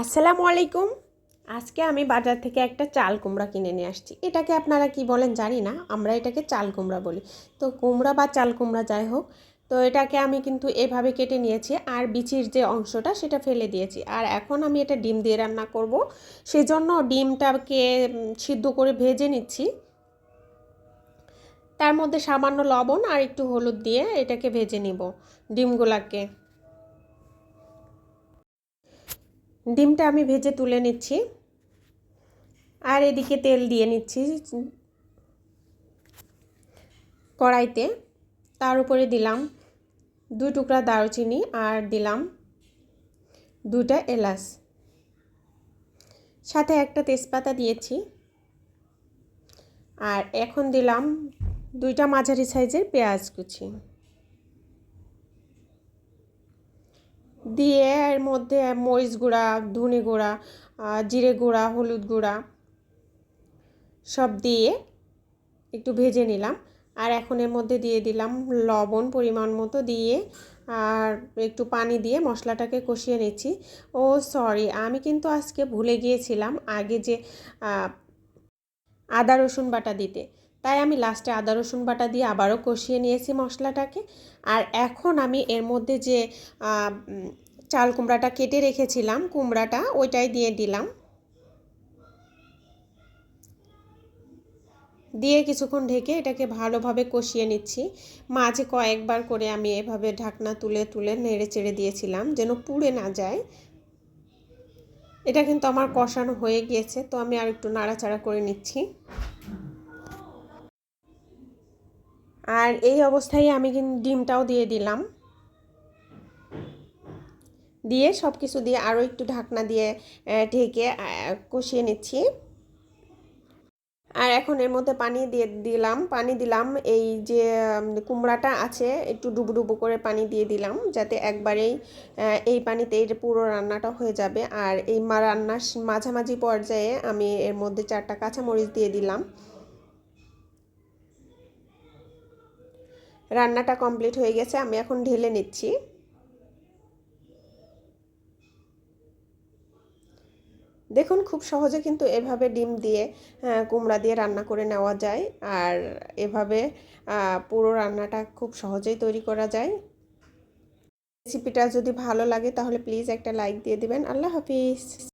আসসালামু আলাইকুম। আজকে আমি বাজার থেকে একটা চাল কুমড়া কিনে নিয়ে আসছি। এটাকে আপনারা কি বলেন জানি না, আমরা এটাকে চাল কুমড়া বলি। তো কুমড়া বা চাল কুমড়া যাই হোক, তো এটাকে আমি কিন্তু এভাবে কেটে নিয়েছি আর বিচির যে অংশটা সেটা ফেলে দিয়েছি। আর এখন আমি এটা ডিম দিয়ে রান্না করব। সেই জন্য ডিমটাকে সিদ্ধ করে ভেজে নিচ্ছি। তার মধ্যে সামান্য লবণ আর একটু হলুদ দিয়ে এটাকে ভেজে নিব ডিমগুলাকে। ডিমটা আমি ভেজে তুলে নিচ্ছি। আর এদিকে তেল দিয়ে নিচ্ছি কড়াইতে। তার উপরে দিলাম দুই টুকরা দারুচিনি আর দিলাম দুটা এলাচ। সাথে একটা তেজপাতা দিয়েছি। আর এখন দিলাম দুইটা মাঝারি সাইজের পেঁয়াজ কুচি। দিয়ে এর মধ্যে মরিচ গুঁড়া, ধনে গুঁড়া জিরে গুঁড়া, হলুদ গুঁড়া সব দিয়ে একটু ভেজে নিলাম। আর এখন এর মধ্যে দিয়ে দিলাম লবণ পরিমাণ মতো দিয়ে, আর একটু পানি দিয়ে মশলাটাকে কষিয়ে নিচ্ছি। ও, সরি, আমি কিন্তু আজকে ভুলে গিয়েছিলাম আগে যে আদা রসুন বাটা দিতে। তাই আমি লাস্টে আদা, রসুন বাটা দিয়ে আবারও কষিয়ে নিয়েছি মশলাটাকে। আর এখন আমি এর মধ্যে যে চাল কুমড়াটা কেটে রেখেছিলাম, কুমড়াটা ওইটাই দিয়ে দিলাম। দিয়ে কিছুক্ষণ ঢেকে এটাকে ভালোভাবে কষিয়ে নিচ্ছি। মাঝে কয়েকবার করে আমি এভাবে ঢাকনা তুলে তুলে নেড়ে চেড়ে দিয়েছিলাম যেন পুড়ে না যায়। এটা কিন্তু আমার কষানো হয়ে গিয়েছে, তো আমি আর একটু নাড়াচাড়া করে নিচ্ছি। আর এই অবস্থায় আমি কিন্তু ডিমটাও দিয়ে দিলাম। দিয়ে সব কিছু দিয়ে আরও একটু ঢাকনা দিয়ে ঢেকে কষিয়ে নিচ্ছি। আর এখন এর মধ্যে পানি দিয়ে দিলাম। পানি দিলাম, এই যে কুমড়াটা আছে, একটু ডুবো ডুবো করে পানি দিয়ে দিলাম, যাতে একবারেই এই পানিতে এই পুরো রান্নাটা হয়ে যাবে। আর এই রান্নার মাঝামাঝি পর্যায়ে আমি এর মধ্যে চারটা কাঁচামরিচ দিয়ে দিলাম। রান্নাটা কমপ্লিট হয়ে গেছে আমি এখন ঢেলে নিচ্ছি। দেখুন খুব সহজে কিন্তু এভাবে ডিম দিয়ে আহ, কুমড়া দিয়ে রান্না করে নেওয়া যায়। আর এভাবে পুরো রান্নাটা খুব সহজেই তৈরি করা যায়। রেসিপিটা যদি ভালো লাগে তাহলে প্লিজ একটা লাইক দিয়ে দিবেন। আল্লাহ হাফিজ।